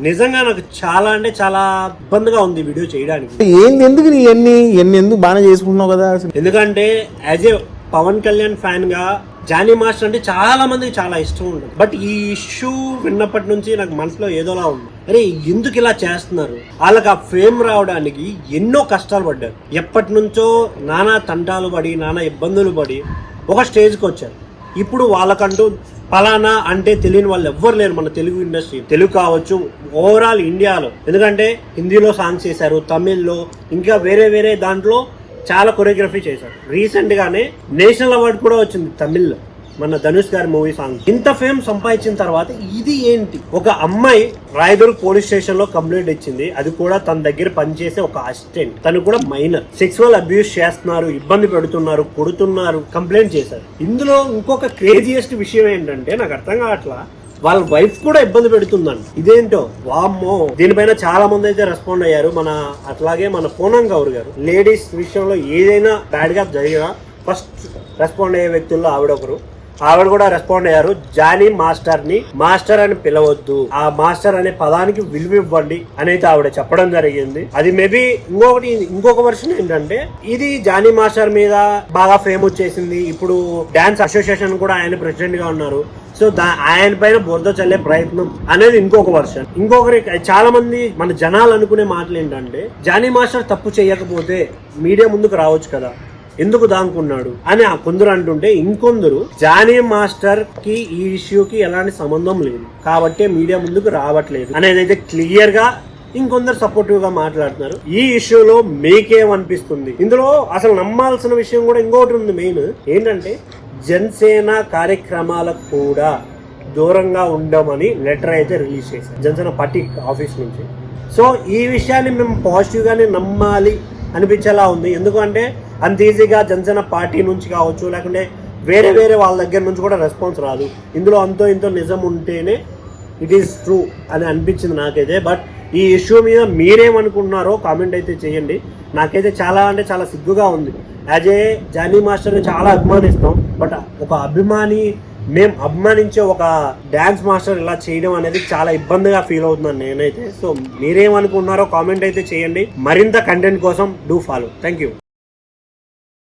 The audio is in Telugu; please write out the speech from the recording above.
నిజంగా నాకు చాలా అంటే చాలా ఇబ్బందిగా ఉంది వీడియో చేయడానికి. ఏంది ఎందుకు నీ ఎన్ని ఎన్ని ఎందుకు బాగానే చేసుకుంటున్నావు కదా? అసలు ఎందుకంటే యాజ్ ఏ పవన్ కళ్యాణ్ ఫ్యాన్గా జానీ మాస్టర్ అంటే చాలా మందికి చాలా ఇష్టం ఉంటుంది. బట్ ఈ ఇష్యూ విన్నప్పటి నుంచి నాకు మనసులో ఏదోలా ఉంది. అరే ఎందుకు ఇలా చేస్తున్నారు? వాళ్ళకి ఆ ఫేమ్ రావడానికి ఎన్నో కష్టాలు పడ్డారు. ఎప్పటి నుంచో నానా తంటాలు పడి నానా ఇబ్బందులు పడి ఒక స్టేజ్కి వచ్చారు. ఇప్పుడు వాళ్ళకంటూ ఫలానా అంటే తెలియని వాళ్ళు ఎవ్వరు లేరు మన తెలుగు ఇండస్ట్రీ. తెలుగు కావచ్చు ఓవరాల్ ఇండియాలో. ఎందుకంటే హిందీలో సాంగ్స్ చేశారు తమిళ్ళో ఇంకా వేరే వేరే దాంట్లో చాలా కొరియోగ్రఫీ చేశారు. రీసెంట్గానే నేషనల్ అవార్డు కూడా వచ్చింది తమిళ్ళో. మన ధనుష్ గారి మూవీ సాంగ్. ఇంత ఫేమ్ సంపాదించిన తర్వాత ఇది ఏంటి? ఒక అమ్మాయి రాయదుర్గ్ పోలీస్ స్టేషన్లో కంప్లైంట్ ఇచ్చింది. అది కూడా తన దగ్గర పనిచేసే ఒక అసిస్టెంట్. తను కూడా మైనర్. సెక్సువల్ అబ్యూస్ చేస్తున్నారు ఇబ్బంది పెడుతున్నారు కొడుతున్నారు కంప్లైంట్ చేశారు. ఇందులో ఇంకొక క్రేజియస్ట్ విషయం ఏంటంటే నాకు అర్థం కావట్లా వాళ్ళ వైఫ్ కూడా ఇబ్బంది పెడుతుందండి ఇదేంటో? వామ్మో! దీనిపైన చాలా మంది అయితే రెస్పాండ్ అయ్యారు. మన అట్లాగే మన పూనం గౌర్ గారు. లేడీస్ విషయంలో ఏదైనా బ్యాడ్గా జరిగినా ఫస్ట్ రెస్పాండ్ అయ్యే వ్యక్తుల్లో ఆవిడ ఒకరు ఆవిడ కూడా రెస్పాండ్ అయ్యారు జానీ మాస్టర్ని మాస్టర్ అని పిలవద్దు. ఆ మాస్టర్ అనే పదానికి విలువ ఇవ్వండి అనేది ఆవిడ చెప్పడం జరిగింది. అది మేబీ ఇంకొకటి ఇంకొక వర్షన్ ఏంటంటే ఇది జానీ మాస్టర్ మీద బాగా ఫేమ్ వచ్చేసింది. ఇప్పుడు డాన్స్ అసోసియేషన్ కూడా ఆయన ప్రెసిడెంట్గా ఉన్నారు. సో దా ఆయన పైన బురద చల్లే ప్రయత్నం అనేది ఇంకొక వర్షన్ ఇంకొకరి చాలా మంది మన జనాలు అనుకునే మాటలు ఏంటంటే జానీ మాస్టర్ తప్పు చేయకపోతే మీడియా ముందుకు రావచ్చు కదా. ఎందుకు దాంకున్నాడు? అని ఆ కొందరు అంటుంటే ఇంకొందరు జానీ మాస్టర్కి ఈ ఇష్యూకి ఎలాంటి సంబంధం లేదు. కాబట్టి మీడియా ముందుకు రావట్లేదు. అనేది అయితే క్లియర్గా ఇంకొందరు సపోర్టివ్గా మాట్లాడుతున్నారు. ఈ ఇష్యూలో మీకేమనిపిస్తుంది? ఇందులో అసలు నమ్మాల్సిన విషయం కూడా ఇంకోటి ఉంది మెయిన్ ఏంటంటే జనసేన కార్యక్రమాలకు కూడా దూరంగా ఉండమని లెటర్ అయితే రిలీజ్ చేశారు. జనసేన పార్టీ ఆఫీస్ నుంచి. సో ఈ విషయాన్ని మేము పాజిటివ్గానే నమ్మాలి అనిపించేలా ఉంది. ఎందుకంటే అంత ఈజీగా జనసేన పార్టీ నుంచి కావచ్చు లేకుంటే వేరే వేరే వాళ్ళ దగ్గర నుంచి కూడా రెస్పాన్స్ రాదు. ఇందులో అంతో ఇంతో నిజం ఉంటేనే ఇట్ ఈస్ ట్రూ అని అనిపించింది నాకైతే. బట్ ఈ ఇష్యూ మీద మీరేమనుకుంటున్నారో కామెంట్ అయితే చేయండి. నాకైతే చాలా అంటే చాలా సిగ్గుగా ఉంది. యాజ్ ఏ జానీ మాస్టర్ని చాలా అభిమానిస్తాం. బట్ ఒక అభిమాని మేము అభిమానించే ఒక డ్యాన్స్ మాస్టర్ ఇలా చేయడం అనేది చాలా ఇబ్బందిగా ఫీల్ అవుతున్నాను నేనైతే. సో మీరేమనుకున్నారో కామెంట్ అయితే చేయండి. మరింత కంటెంట్ కోసం డూ ఫాలో థ్యాంక్ యూ